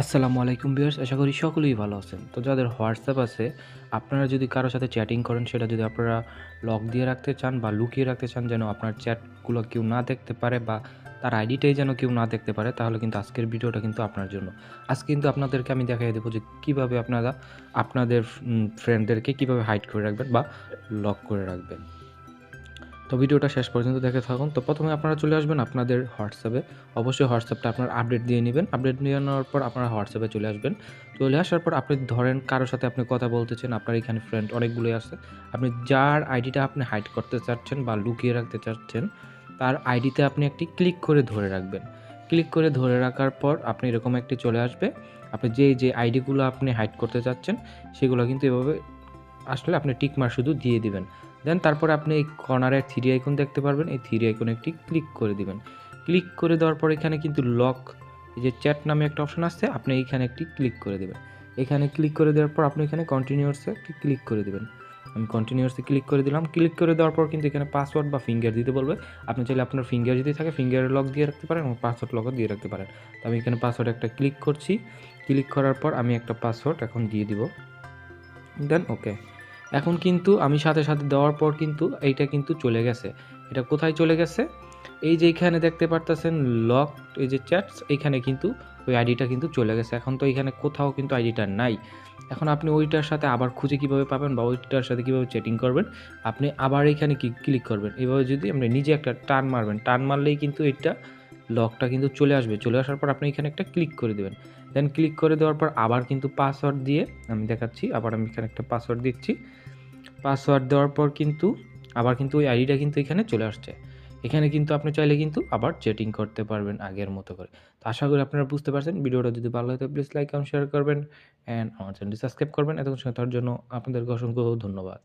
আসসালামু আলাইকুম ভিউয়ার্স, আশা করি সকলেই ভালো আছেন। তো যাদের হোয়াটসঅ্যাপ আছে, আপনারা যদি কারোর সাথে চ্যাটিং করেন, সেটা যদি আপনারা লক দিয়ে রাখতে চান বা লুকিয়ে রাখতে চান, যেন আপনার চ্যাটগুলো কেউ না দেখতে পারে বা তার আইডিটাই যেন কেউ না দেখতে পারে, তাহলে কিন্তু আজকের ভিডিওটা কিন্তু আপনার জন্য। আজকে কিন্তু আপনাদেরকে আমি দেখাই দেবো যে কীভাবে আপনারা আপনাদের ফ্রেন্ডদেরকে কীভাবে হাইড করে রাখবেন বা লক করে রাখবেন। তো ভিডিওটা শেষ পর্যন্ত দেখে থাকুন। তো প্রথমে আপনারা চলে আসবেন আপনাদের হোয়াটসঅ্যাপে। অবশ্যই হোয়াটসঅ্যাপটা আপনার আপডেট দিয়ে নেবেন। আপডেট নিয়ে নেওয়ার পর আপনারা হোয়াটসঅ্যাপে চলে আসবেন। চলে আসার পর আপনি ধরেন কারোর সাথে আপনি কথা বলতেছেন আপনার এখানে ফ্রেন্ড অনেকগুলোই আছে। আপনি যার আইডিটা আপনি হাইড করতে চাচ্ছেন বা লুকিয়ে রাখতে চাচ্ছেন, তার আইডিতে আপনি একটি ক্লিক করে ধরে রাখবেন। ক্লিক করে ধরে রাখার পর আপনি এরকম একটি চলে আসবে। আপনি যে যে আইডিগুলো আপনি হাইড করতে চাচ্ছেন, সেগুলো কিন্তু এভাবে আসলে আপনি টিক টিকমার শুধু দিয়ে দিবেন। দেন তারপরে আপনি এই কর্নারে থ্রি আইকন দেখতে পারবেন। এই থ্রি আইকনে একটি ক্লিক করে দিবেন। ক্লিক করে দেওয়ার পর এখানে কিন্তু লক এই যে চ্যাট নামে একটা অপশন আসছে, আপনি এইখানে একটি ক্লিক করে দেবেন। এখানে ক্লিক করে দেওয়ার পর আপনি এখানে কন্টিনিউয়াসে একটি ক্লিক করে দেবেন। আমি কন্টিনিউয়াসে ক্লিক করে দিলাম। ক্লিক করে দেওয়ার পর কিন্তু এখানে পাসওয়ার্ড বা ফিঙ্গার দিতে বলবে। আপনি চাইলে আপনার ফিঙ্গার যদি থাকে ফিঙ্গারের লক দিয়ে রাখতে পারেন এবং পাসওয়ার্ড লকও দিয়ে রাখতে পারেন। তো আমি এখানে পাসওয়ার্ড একটা ক্লিক করছি। ক্লিক করার পর আমি একটা পাসওয়ার্ড এখন দিয়ে দিব। দেন ওকে এখন কিন্তু আমি সাথে সাথে দেওয়ার পর কিন্তু এইটা কিন্তু চলে গেছে। এটা কোথায় চলে গেছে? এই যে এখানে দেখতে পারতেছেন লক এই যে চ্যাটস এইখানে কিন্তু ওই আইডিটা কিন্তু চলে গেছে। এখন তো এখানে কোথাও কিন্তু আইডিটা নাই। এখন আপনি ওইটার সাথে আবার খুঁজে কীভাবে পাবেন বা ওইটার সাথে কীভাবে চ্যাটিং করবেন, আপনি আবার এখানে ক্লিক করবেন। এইভাবে যদি আপনি নিজে একটা টান মারবেন টান মারলেই কিন্তু এটা লকটা কিন্তু চলে আসবে। চলে আসার পর আপনি এখানে একটা ক্লিক করে দেবেন। দেন ক্লিক করে দেওয়ার পর আবার কিন্তু পাসওয়ার্ড দিয়ে আমি দেখাচ্ছি, আবার আমি এখানে একটা পাসওয়ার্ড দিচ্ছি। পাসওয়ার্ড দেওয়ার পর কিন্তু আবার কিন্তু ওই আইডিটা কিন্তু এখানে চলে আসছে। এখানে কিন্তু আপনি চাইলে কিন্তু আবার চেটিং করতে পারবেন আগের মতো করে। তো আশা করি আপনারা বুঝতে পারছেন। ভিডিওটা যদি ভালো হয় প্লিজ লাইক এবং শেয়ার করবেন। অ্যান্ড আমার চ্যানেলটি সাবস্ক্রাইব করবেন। এতক্ষণ তার জন্য আপনাদেরকে অসংখ্য ধন্যবাদ।